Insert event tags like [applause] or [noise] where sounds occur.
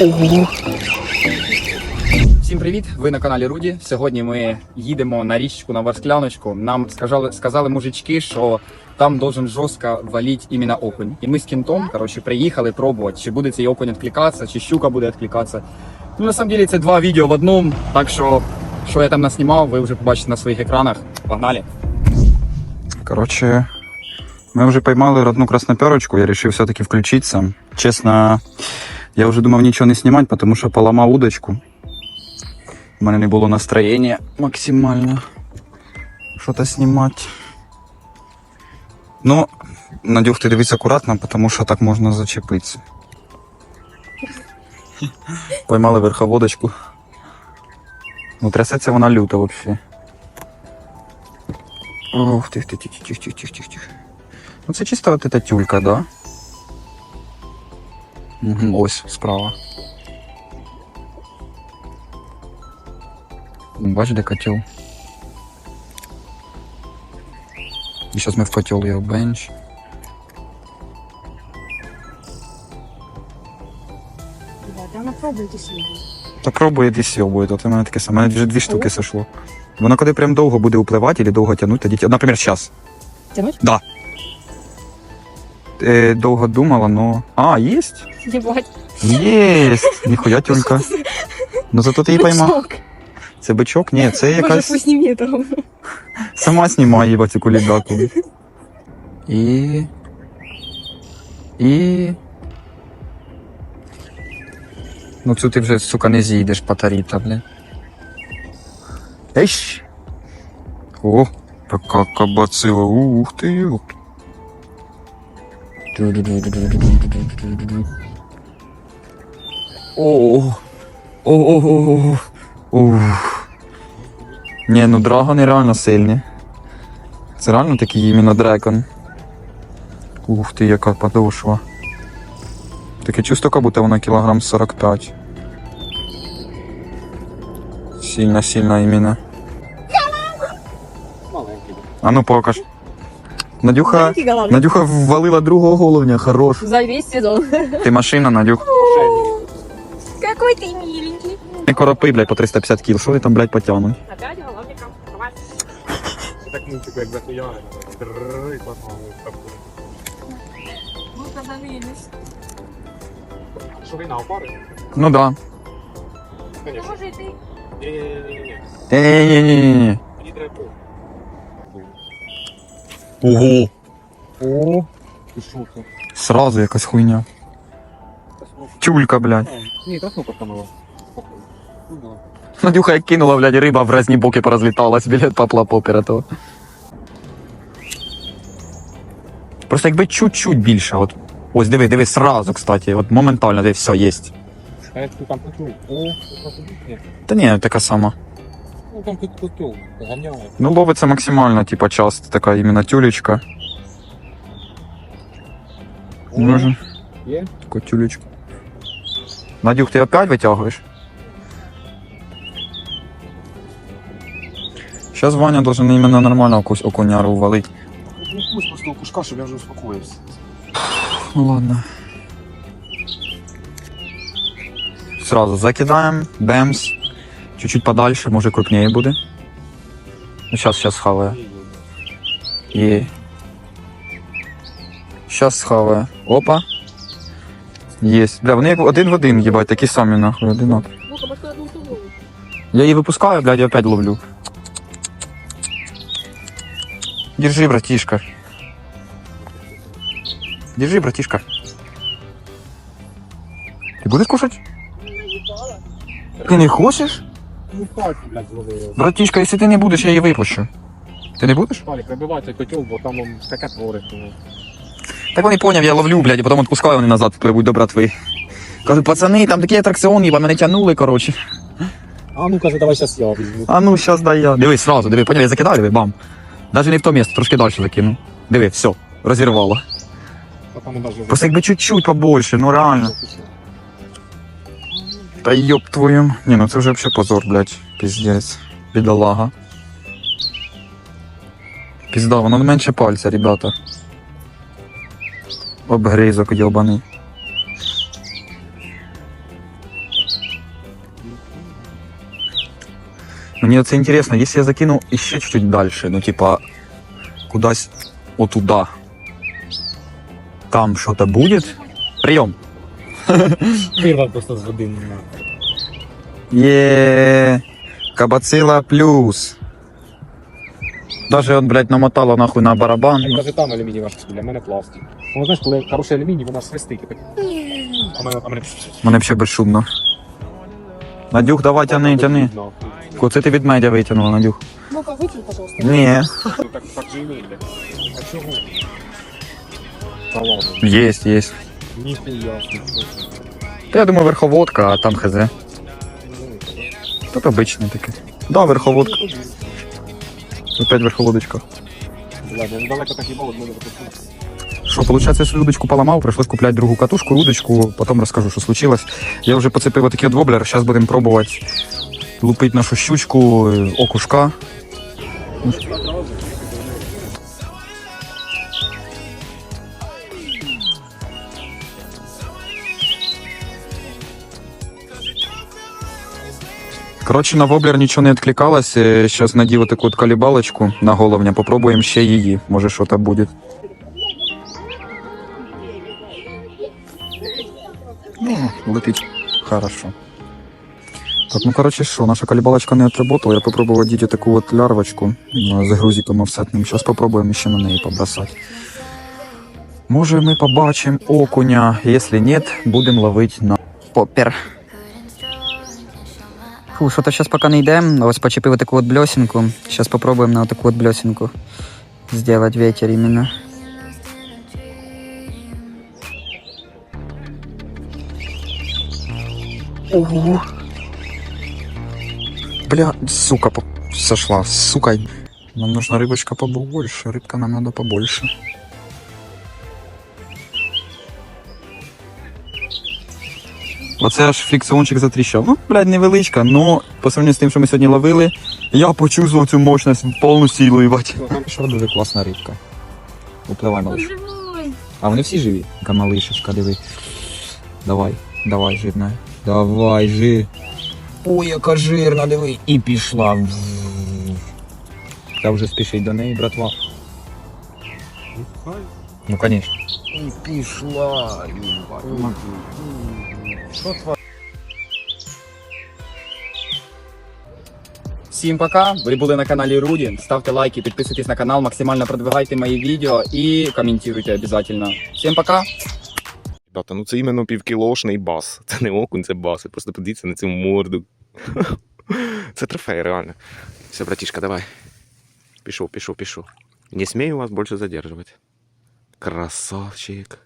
Ого. Всім привіт! Ви на каналі Руді. Сьогодні ми їдемо на річку на Варскляночку. Нам сказали, сказали мужички, що там должен жорстко валіть іменно окунь. І ми з кінтом коротше, приїхали пробувати, чи буде цей окунь відкликатися, чи щука буде відкликатися. Ну, на самом деле це два відео в одному, так що що я там наснімав, ви вже побачите на своїх екранах. Погнали! Коротше, ми вже поймали одну красноперочку, я вирішив все-таки включитися. Чесно. Я уже думал ничего не снимать, потому что поломал удочку. У меня не было настроения максимально что-то снимать. Но, Надюх, ты дивись аккуратно, потому что так можно зачепиться. Поймали верховодочку. Ну, трясеться вона люто взагалі. Ух тих тих тих тих тих тих тих тих Ну це чисто от эта тюлька, да? Угу, Ось справа. Бач, де котел. І зараз ми в котел його бенч. Да, да, ну, сьогодні. Та пробує сіл буде, от у мене таке саме. У мене вже дві штуки сошло. Воно коли прям довго буде впливати або довго тягнути, тоді. Наприклад, зараз. Тягнуть? Да. Е, э, долго думала, но... А, есть? Ебать. Есть! [laughs] Нихуя тюлька. Ну зато ти її поймав. Бачок. Це бичок? Ні, це Боже, якась... пусть не мені. Сама знімає їба цю кулідаку. І... І... Ну цю ти вже, сука, не зійдеш, патаріта, бля. Ещ! О, така кабацила, ух ти, ёпт. О. О-о-о. Ні, ну драгони реально сильні. Це реально такий іменно дракон. Ух ти, яка подошва. Таке чувство, як будто вона кілограм 45. Сильно, сильно іменно. А ну покаж. Надюха, Надюха ввалила другого головня, хорош. За весь сезон. Ти машина, Надюх. Какой ты миленький. І коропи, блядь, по 350 кіл. Що ти там, блядь, потягнуть? Опять головника. Давай. [laughs] Так мультику, як захуяли. Трррр, і потім Ну, подавились. Що ви на опори? Ну да. Конечно. Може, і ти? Ні-ні-ні. Ні-ні-ні. Ого. О, ти що це? Сразу якась хуйня. Тюлька, блядь. Ні, його. Ну. Надюха як кинула, блядь, риба в різні боки порозліталась, білет попла попера того. Просто якби чуть-чуть більше, от. Ось диви, диви, сразу, кстати, от моментально, де все є. Та ні, така сама. Ну там тут котел. Ганяє. Ну, ловиться максимально, типа, часто така іменно тюлечка. Може, Є? таку тюлечку. Надюх, ти опять витягуєш? Сейчас Ваня должен именно нормально окусь окуняру валить. Ну, пусть просто окушка, щоб я вже успокоївся. Ну ладно. Сразу закидаем, бемс. Чуть-чуть подальше, може крупнее буде. Ну, сейчас, сейчас схаває. Є. Сейчас схаває. Опа. Єсть. Бля, вони як один в один, їбать, такі самі нахуй, одинакові. Я її випускаю, блядь, і опять ловлю. Держи, братишка. Держи, братишка. Ти будеш кушать? Ти не хочеш? Братишка, якщо ти не будеш, я її випущу. Ти не будеш? Палік, вибивай цей котел, бо там он таке творить. ну. Так вони поняв, я ловлю, блядь, і потім відпускаю, вони назад впливуть до братви. Кажу, пацани, там такий атракціон, їба, мене тягнули, коротше. А ну каже, давай зараз я візьму. А ну, щас дай я. Диви, сразу, диви, поняв, я закидаю, диви, бам. Даже не в то місце, трошки далі закину. Диви, все, розірвало. Просто якби чуть-чуть побольше, ну реально. Та йоп твою. Ні, ну це вже взагалі позор, блядь. Піздець. Бідолага. Пізда, воно менше пальця, ребята. Обгризок йобаний. Мне это интересно, если я закину еще чуть-чуть дальше, ну типа куда-то вот там что-то будет? Прием! Вирвав просто з води. Є кабацила плюс. Даже он, блядь, намотала нахуй на барабан. Навіть там алюмінієва штука, для мене пластик. Ну, знаєш, коли хороший алюміній, вона свистить. так. А мене, а мене... Мене взагалі безшумно. Надюх, давай тяни, тяни. Ну, Ко, це ти від медіа витягнула, Надюх. Ну-ка, вытяни, пожалуйста. Ні. Так, так же і не йде. А чого? Та ладно. Єсть, єсть. Ніхуя. Я думаю, верховодка, а там хз. Тут обичне таке. Да, верховодка. Опять верховодочка. От. Що, получается, я свою удочку поломал, пришлось куплять другу катушку, удочку, потом расскажу, что случилось. Я уже поцепил вот такие вот воблер, сейчас будем пробовать лупить нашу щучку, э, окушка. Короче, на воблер ничего не откликалось. Сейчас надел вот такую колебалочку на головня. Попробуем ще її. Може, что-то будет. Ну, летить хорошо. Так, ну короче, что, наша колебалочка не отработала. Я попробую водить вот такую вот лярвочку с грузиком офсетним. Сейчас попробуем еще на неї побросать. Може ми побачимо окуня. Якщо нет, будемо ловити на попер. Фу, що-то зараз поки не йде. Ось почепив таку от блесенку. Зараз попробуємо на таку от блесенку сделать ветер именно. Ого. Бля, сука, сошла, сука. Нам нужна рыбочка побольше, рыбка нам надо побольше. Оце аж фрикціончик затріщав. Ну, блядь, невеличка, но по сравнению з тим, що ми сьогодні ловили, я почувствував цю мощність повну силу, їбать. Що дуже класна рибка. Upливай, малыш. А вони всі живі? Яка малишечка, диви. Давай, давай, жирна. Давай, жир. Ой, яка жирна, диви. І пішла. Та вже спішить до неї, братва. Ну, конечно. І пішла, Всім пока. Ви були на каналі Руді. Ставте лайки, підписуйтесь на канал, максимально продвигайте мої відео і коментуйте обязательно. Всім пока. Ребята, ну це іменно півкілошний бас. Це не окунь, це бас. Просто подивіться на цю морду. Це трофей, реально. Все, братішка, давай. Пішов, пішов, пішов. Не смію вас більше задержувати. Красавчик.